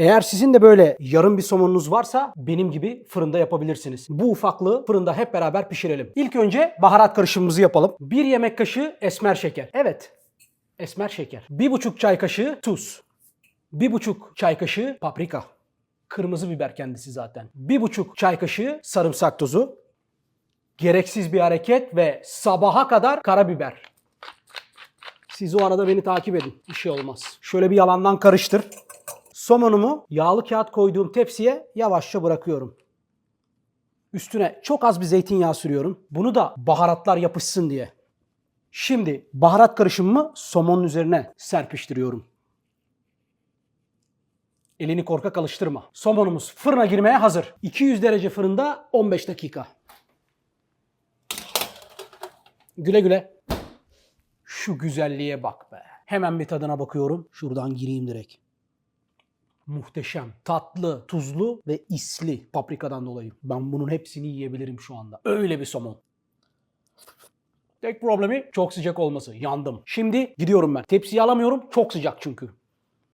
Eğer sizin de böyle yarım bir somonunuz varsa benim gibi fırında yapabilirsiniz. Bu ufaklığı fırında hep beraber pişirelim. İlk önce baharat karışımımızı yapalım. 1 yemek kaşığı esmer şeker. Evet, esmer şeker. 1,5 çay kaşığı tuz. 1,5 çay kaşığı paprika. Kırmızı biber kendisi zaten. 1,5 çay kaşığı sarımsak tozu. Gereksiz bir hareket ve sabaha kadar karabiber. Siz o arada beni takip edin. Bir şey olmaz. Şöyle bir yalandan karıştır. Somonumu yağlı kağıt koyduğum tepsiye yavaşça bırakıyorum. Üstüne çok az bir zeytinyağı sürüyorum. Bunu da baharatlar yapışsın diye. Şimdi baharat karışımımı somonun üzerine serpiştiriyorum. Elini korkak alıştırma. Somonumuz fırına girmeye hazır. 200 derece fırında 15 dakika. Güle güle. Şu güzelliğe bak be. Hemen bir tadına bakıyorum. Şuradan gireyim direkt. Muhteşem. Tatlı, tuzlu ve isli paprikadan dolayı. Ben bunun hepsini yiyebilirim şu anda. Öyle bir somon. Tek problemi çok sıcak olması. Yandım. Şimdi gidiyorum ben. Tepsiyi alamıyorum. Çok sıcak çünkü.